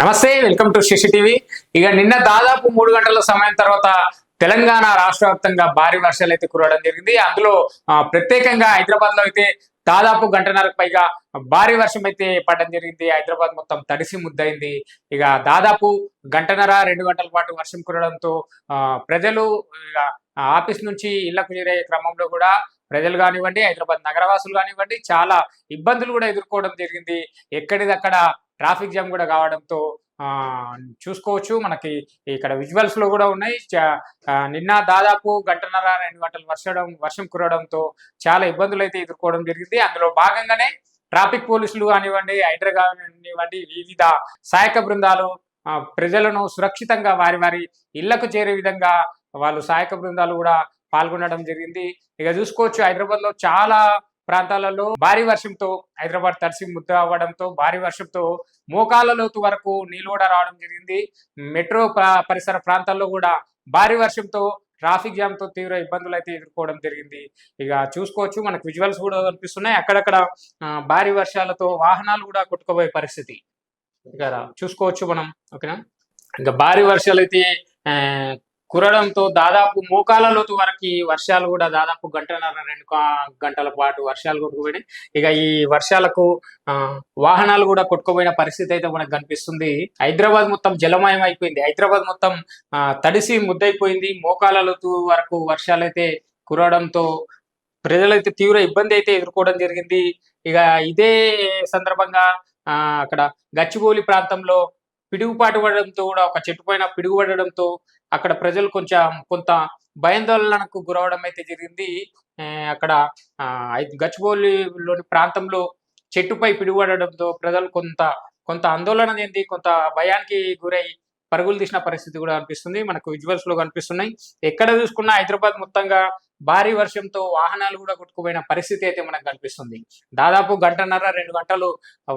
నమస్తే welcome to Shashi TV. ఇక నిన్న దాదాపు మూడు గంటల సమయం తర్వాత తెలంగాణ రాష్ట్ర వ్యాప్తంగా భారీ వర్షాలు అయితే కురవడం జరిగింది. అందులో ప్రత్యేకంగా హైదరాబాద్లో అయితే దాదాపు గంటన్నరకు పైగా భారీ వర్షం అయితే పడడం జరిగింది. హైదరాబాద్ మొత్తం తడిసి ముద్దయింది. ఇక దాదాపు గంటన్నర రెండు గంటల పాటు వర్షం కురవడంతో ప్రజలు ఇక ఆఫీస్ నుంచి ఇళ్ళకు చేరే క్రమంలో కూడా ప్రజలు కానివ్వండి హైదరాబాద్ నగరవాసులు కానివ్వండి చాలా ఇబ్బందులు కూడా ఎదుర్కోవడం జరిగింది. ఎక్కడిదక్కడ ట్రాఫిక్ జామ్ కూడా కావడంతో ఆ, చూసుకోవచ్చు. మనకి ఇక్కడ విజువల్స్లో కూడా ఉన్నాయి. నిన్న దాదాపు గంటన్నర రెండు గంటలు వర్షడం వర్షం కురవడంతో చాలా ఇబ్బందులు అయితే ఎదుర్కోవడం జరిగింది. అందులో భాగంగానే ట్రాఫిక్ పోలీసులు కానివ్వండి హైడ్రా కానివ్వండి వివిధ సహాయక బృందాలు ప్రజలను సురక్షితంగా వారి వారి ఇళ్ళకు చేరే విధంగా వాళ్ళు సహాయక బృందాలు కూడా పాల్గొనడం జరిగింది. ఇక చూసుకోవచ్చు హైదరాబాద్లో చాలా ప్రాంతాలలో భారీ వర్షంతో హైదరాబాద్ తడిసి ముద్ద అవ్వడంతో భారీ వర్షంతో మోకాల లోతు వరకు నీళ్ళు కూడా రావడం జరిగింది. మెట్రో పరిసర ప్రాంతాల్లో కూడా భారీ వర్షంతో ట్రాఫిక్ జామ్తో తీవ్ర ఇబ్బందులు అయితే ఎదుర్కోవడం జరిగింది. ఇక చూసుకోవచ్చు మనకు విజువల్స్ కూడా కనిపిస్తున్నాయి. అక్కడక్కడ భారీ వర్షాలతో వాహనాలు కూడా కొట్టుకోబోయే పరిస్థితి. ఇక చూసుకోవచ్చు మనం ఓకేనా? ఇంకా భారీ వర్షాలు అయితే కురడంతో దాదాపు మోకాల లోతు వరకు వర్షాలు కూడా దాదాపు గంటన్నర రెండు గంటల పాటు వర్షాలు కొట్టుకుపోయినాయి. ఇక ఈ వర్షాలకు ఆ, వాహనాలు కూడా కొట్టుకుపోయిన పరిస్థితి అయితే మనకు కనిపిస్తుంది. హైదరాబాద్ మొత్తం జలమయం అయిపోయింది. హైదరాబాద్ మొత్తం తడిసి ముద్దయిపోయింది. మోకాల లోతు వరకు వర్షాలు అయితే కురవడంతో ప్రజలైతే తీవ్ర ఇబ్బంది అయితే ఎదుర్కోవడం జరిగింది. ఇక ఇదే సందర్భంగా ఆ, అక్కడ గచ్చిబౌలి ప్రాంతంలో పిడుగుపాటు పడడంతో కూడా ఒక చెట్టు పైన పిడుగు పడడంతో అక్కడ ప్రజలు కొంచెం కొంత భయాందోళనకు గురవడం అయితే జరిగింది అక్కడ ఆ, గచ్చిబౌలిలోని ప్రాంతంలో చెట్టుపై పిడిపడడంతో ప్రజలు కొంత కొంత ఆందోళన చెంది కొంత భయానికి గురై పరుగులు తీసిన పరిస్థితి కూడా కనిపిస్తుంది మనకు విజువల్స్లో కనిపిస్తున్నాయి. ఎక్కడ చూసుకున్నా హైదరాబాద్ మొత్తంగా భారీ వర్షంతో వాహనాలు కూడా కొట్టుకుపోయిన పరిస్థితి అయితే మనకు కనిపిస్తుంది. దాదాపు గంటన్నర రెండు గంటలు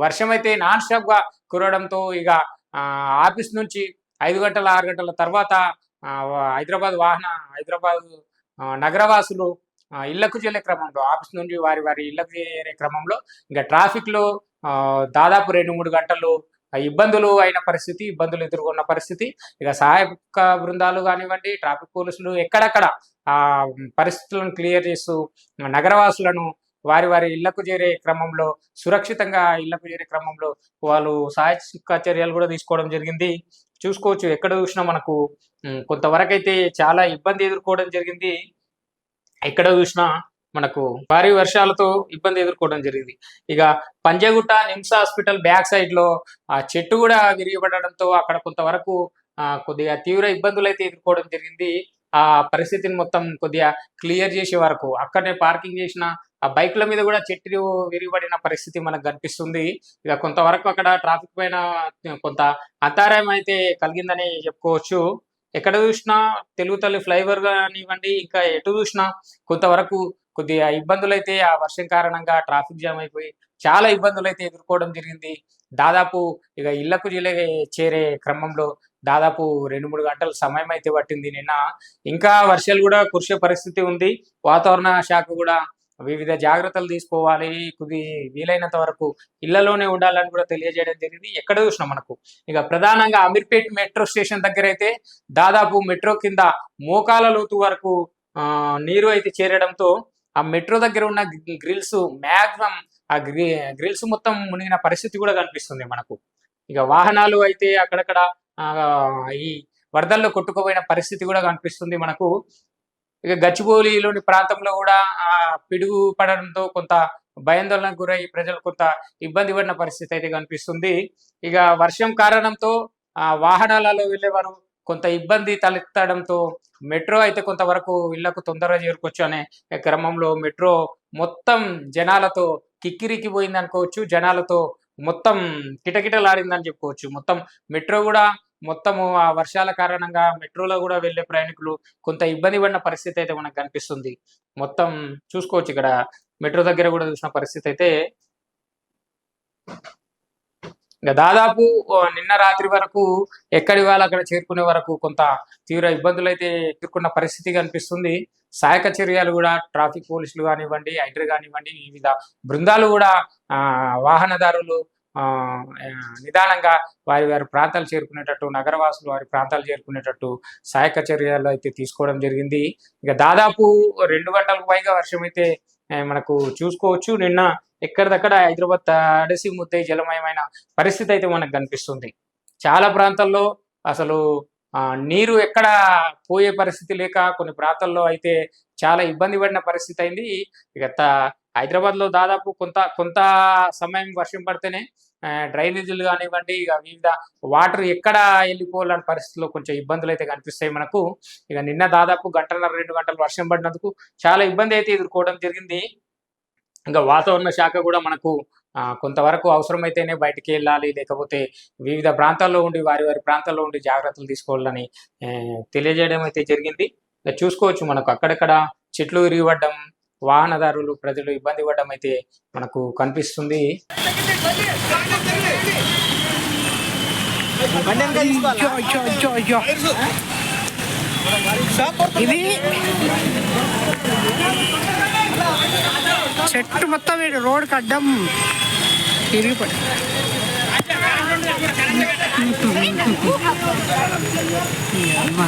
వర్షం అయితే నాన్ స్టాప్గా కురవడంతో ఇక ఆ, ఆఫీస్ నుంచి ఐదు గంటల ఆరు గంటల తర్వాత హైదరాబాద్ వాహన హైదరాబాద్ నగరవాసులు ఇళ్ళకు చేరే క్రమంలో ఆఫీస్ నుంచి వారి వారి ఇళ్ళకు చేరే క్రమంలో ఇంకా ట్రాఫిక్లో ఆ, దాదాపు రెండు మూడు గంటలు ఇబ్బందులు అయిన పరిస్థితి ఇబ్బందులు ఎదుర్కొన్న పరిస్థితి. ఇక సహాయక బృందాలు కానివ్వండి ట్రాఫిక్ పోలీసులు ఎక్కడక్కడ ఆ పరిస్థితులను క్లియర్ చేస్తూ నగరవాసులను వారి వారి ఇళ్ళకు చేరే క్రమంలో సురక్షితంగా ఇళ్ళకు చేరే క్రమంలో వాళ్ళు సహాయక చర్యలు కూడా తీసుకోవడం జరిగింది. చూసుకోవచ్చు. ఎక్కడ చూసినా మనకు కొంతవరకు అయితే చాలా ఇబ్బంది ఎదుర్కోవడం జరిగింది. ఎక్కడ చూసినా మనకు భారీ వర్షాలతో ఇబ్బంది ఎదుర్కోవడం జరిగింది. ఇక పంజగుట్ట నిమ్స్ హాస్పిటల్ బ్యాక్ సైడ్లో ఆ చెట్టు కూడా విరిగిపడడంతో అక్కడ కొంతవరకు కొద్దిగా తీవ్ర ఇబ్బందులు అయితే ఎదుర్కోవడం జరిగింది. ఆ పరిస్థితిని మొత్తం కొద్దిగా క్లియర్ చేసే వరకు అక్కడనే పార్కింగ్ చేసిన ఆ బైక్ల మీద కూడా చెట్టు విరిగిపడిన పరిస్థితి మనకు కనిపిస్తుంది. ఇక కొంతవరకు అక్కడ ట్రాఫిక్ పైన కొంత అంతరాయం అయితే కలిగిందని చెప్పుకోవచ్చు. ఎక్కడ చూసినా తెలుగు తల్లి ఫ్లైఓవర్ కానివ్వండి ఇంకా ఎటు చూసినా కొంతవరకు కొద్దిగా ఇబ్బందులు అయితే ఆ వర్షం కారణంగా ట్రాఫిక్ జామ్ అయిపోయి చాలా ఇబ్బందులు అయితే ఎదుర్కోవడం జరిగింది. దాదాపు ఇక ఇళ్ళకు జిల్లే చేరే క్రమంలో దాదాపు రెండు మూడు గంటల సమయం అయితే పట్టింది నిన్న. ఇంకా వర్షాలు కూడా కురిసే పరిస్థితి ఉంది. వాతావరణ శాఖ కూడా వివిధ జాగ్రత్తలు తీసుకోవాలి. కొద్ది వీలైనంత వరకు ఇళ్ళలోనే ఉండాలని కూడా తెలియజేయడం జరిగింది. ఎక్కడ చూసినా మనకు? ఇక ప్రధానంగా అమీర్పేట్ మెట్రో స్టేషన్ దగ్గర అయితే దాదాపు మెట్రో కింద మోకాల లోతు వరకు ఆ, నీరు అయితే చేరడంతో ఆ మెట్రో దగ్గర ఉన్న గ్రిల్స్ మ్యాక్సిమం ఆ గ్రి గ్రిల్స్ మొత్తం మునిగిన పరిస్థితి కూడా కనిపిస్తుంది మనకు. ఇక వాహనాలు అయితే అక్కడక్కడ ఈ వరదల్లో కొట్టుకుపోయిన పరిస్థితి కూడా కనిపిస్తుంది మనకు. ఇక గచ్చిబౌలిలోని ప్రాంతంలో కూడా ఆ పిడుగు పడడంతో కొంత భయాందోళనకు గురై ప్రజలు కొంత ఇబ్బంది పడిన పరిస్థితి అయితే కనిపిస్తుంది. ఇక వర్షం కారణంతో ఆ వాహనాలలో వెళ్ళేవారు కొంత ఇబ్బంది తలెత్తడంతో మెట్రో అయితే కొంతవరకు ఇళ్ళకు తొందరగా చేరుకోవచ్చు అనే క్రమంలో మెట్రో మొత్తం జనాలతో కిక్కిరికి పోయింది అనుకోవచ్చు జనాలతో మొత్తం కిటకిటలాడిందని చెప్పుకోవచ్చు. మొత్తం మెట్రో కూడా మొత్తము ఆ వర్షాల కారణంగా మెట్రోలో కూడా వెళ్ళే ప్రయాణికులు కొంత ఇబ్బంది పడిన పరిస్థితి అయితే మనకు కనిపిస్తుంది. మొత్తం చూసుకోవచ్చు ఇక్కడ. మెట్రో దగ్గర కూడా చూసిన పరిస్థితి అయితే దాదాపు నిన్న రాత్రి వరకు ఎక్కడి వాళ్ళు అక్కడ చేరుకునే వరకు కొంత తీవ్ర ఇబ్బందులు అయితే ఎదుర్కొన్న పరిస్థితి కనిపిస్తుంది. సహాయక చర్యలు కూడా ట్రాఫిక్ పోలీసులు కానివ్వండి హైడ్రీ కానివ్వండి వివిధ బృందాలు కూడా వాహనదారులు నిదానంగా వారి వారి ప్రాంతాలు చేరుకునేటట్టు నగరవాసులు వారి ప్రాంతాలు చేరుకునేటట్టు సహాయక చర్యలు అయితే తీసుకోవడం జరిగింది. ఇక దాదాపు రెండు గంటలకు పైగా వర్షం అయితే మనకు చూసుకోవచ్చు. నిన్న ఎక్కడిదక్కడ హైదరాబాద్ తడిసి ముద్దై జలమయమైన పరిస్థితి అయితే మనకు కనిపిస్తుంది. చాలా ప్రాంతాల్లో అసలు ఆ, నీరు ఎక్కడ పోయే పరిస్థితి లేక కొన్ని ప్రాంతాల్లో అయితే చాలా ఇబ్బంది పడిన పరిస్థితి అయింది. ఇక త- హైదరాబాద్లో దాదాపు కొంత కొంత సమయం వర్షం పడితేనే డ్రైనేజీలు కానివ్వండి ఇక వివిధ వాటర్ ఎక్కడ వెళ్ళిపోవాలని పరిస్థితుల్లో కొంచెం ఇబ్బందులు అయితే కనిపిస్తాయి మనకు. ఇక నిన్న దాదాపు గంటన్నర రెండు గంటలు వర్షం పడినందుకు చాలా ఇబ్బంది అయితే ఎదుర్కోవడం జరిగింది. ఇంకా వాతావరణ శాఖ కూడా మనకు ఆ, కొంతవరకు అవసరమైతేనే బయటికి వెళ్ళాలి లేకపోతే వివిధ ప్రాంతాల్లో ఉండి వారి వారి ప్రాంతాల్లో ఉండి జాగ్రత్తలు తీసుకోవాలని తెలియజేయడం అయితే జరిగింది. ఇక చూసుకోవచ్చు మనకు అక్కడక్కడ చెట్లు విరిగిపడ్డం వాహనదారులు ప్రజలు ఇబ్బంది పడడం అయితే మనకు కనిపిస్తుంది. ఇది చెట్టు మొత్తం ఇటు రోడ్కి అడ్డం తిరిగిపడి అమ్మా.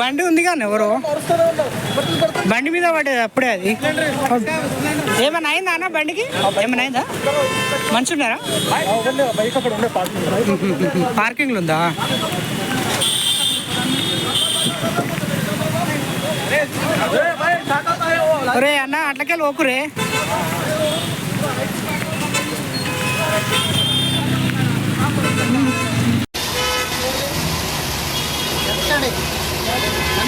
బండి ఉంది కానీ ఎవరు. బండి మీద పడేది అప్పుడే అది. ఏమైనా అయిందా అన్న బండికి? ఏమైనా అయిందా? మంచి ఉన్నారా పార్కింగ్ ఉందా? ఒరే అన్న అట్లకెళ్ళి ఓకురే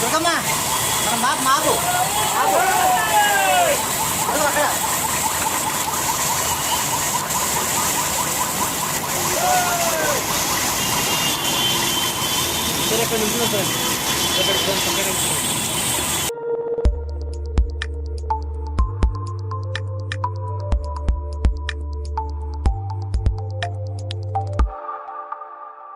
దుర్గమ్మ మన మాకు మాకు మాకు అదిగో అక్కడ సరే అక్కడ నుంచి